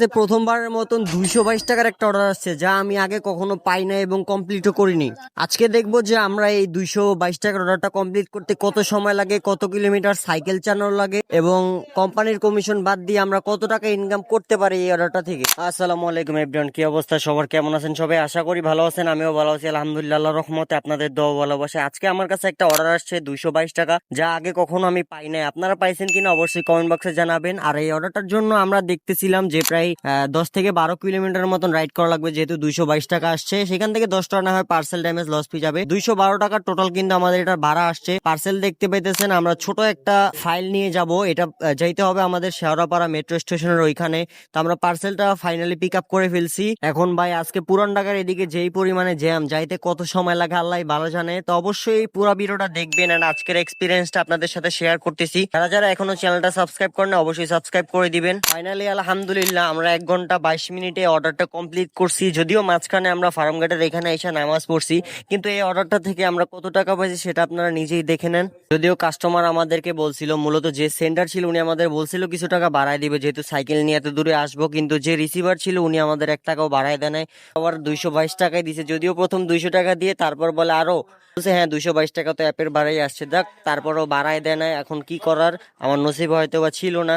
যে প্রথমবারের মতন দুইশো বাইশ টাকার একটা অর্ডার আসছে, যা আমি আগে কখনো পাই না এবং কমপ্লিটও করিনি। আজকে দেখব যে আমরা এই দুইশো বাইশ টাকার অর্ডারটা কমপ্লিট করতে কত সময় লাগে, কত কিলোমিটার সাইকেল চালানো লাগে এবং কোম্পানির কমিশন বাদ দিয়ে আমরা কত টাকা ইনকাম করতে পারি এই অর্ডারটা থেকে। আসসালামু আলাইকুম এভরিওয়ান কি অবস্থা? সবার কেমন আছেন সবাই? আশা করি ভালো আছেন, আমিও ভালো আছি, আলহামদুলিল্লাহ রহমতে আপনাদের দোয়া ভালোবাসে আজকে আমার কাছে একটা অর্ডার আসছে দুইশো বাইশ টাকা, যা আগে কখনো আমি পাই নাই। আপনারা পাইছেন কিনা অবশ্যই কমেন্ট বক্সে জানাবেন। আর এই অর্ডারটার জন্য আমরা দেখতেছিলাম যে প্রায় আহ, দশ থেকে বারো কিলোমিটার মতন রাইড করা লাগবে যেহেতু দুইশো বাইশ টাকা আসছে। সেখান থেকে দশ টাকা না হয় পার্সেল ড্যামেজ লস ফি যাবে। দুইশো বারো টাকা টোটাল কিন্তু আমাদের এটা ভাড়া আসছে। পার্সেল দেখতে পাইতেছেন আমরা ছোট একটা ফাইল নিয়ে যাব। এটা যাইতে হবে আমাদের শেওড়াপাড়া মেট্রো স্টেশনের ওইখানে। তো আমরা পার্সেলটা ফাইনালি পিক আপ করে ফেলছি। এখন ভাই আজকে পুরান ঢাকার এদিকে যেই পরিমাণে জ্যাম যাইতে কত সময় লাগে আল্লাহ ভালো জানে। তো অবশ্যই পুরো ভিডিওটা দেখবেন আর আজকের এক্সপিরিয়েন্সটা আপনাদের সাথে শেয়ার করতেছি। যারা যারা এখনও চ্যানেলটা সাবস্ক্রাইব করেন অবশ্যই সাবস্ক্রাইব করে দিবেন। ফাইনালি আলহামদুলিল্লাহ আমরা এক ঘণ্টা বাইশ মিনিটে অর্ডারটা কমপ্লিট করছি। যদিও মাঝখানে আমরা ফার্ম গেটের এখানে এসে নামাজ পড়ছি, কিন্তু এই অর্ডারটা থেকে আমরা কত টাকা পাইছি সেটা আপনারা নিজেই দেখে নেন। যদিও কাস্টমার আমাদেরকে বলছিল, মূলত যে সেন্টার ছিল উনি আমাদের বলছিল কিছু টাকা বাড়ায় দিবে, যেহেতু সাইকেল নিয়ে এত দূরে আসব, কিন্তু যে রিসিভার ছিল উনি আমাদের এক টাকাও বাড়ায় দেয় নাই। আবার দুইশো বাইশ টাকায় দিছে, যদিও প্রথম দুইশো টাকা দিয়ে, তারপর বলে আরও। বলছে হ্যাঁ দুইশো বাইশ টাকা তো অ্যাপের বাড়াই আসছে, দেখ, তারপরও বাড়ায় দেয় না এখন কি করার? আমার নসিব হয়তো বা ছিল না।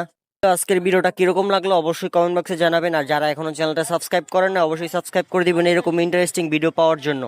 আজকের ভিডিওটা কীরকম লাগল অবশ্যই কমেন্ট বক্সে জানাবেন। আর যারা এখনও চ্যানেলটা সাবস্ক্রাইব করেন না, অবশ্যই সাবস্ক্রাইব করে দিবেন এরকম ইন্টারেস্টিং ভিডিও পাওয়ার জন্য।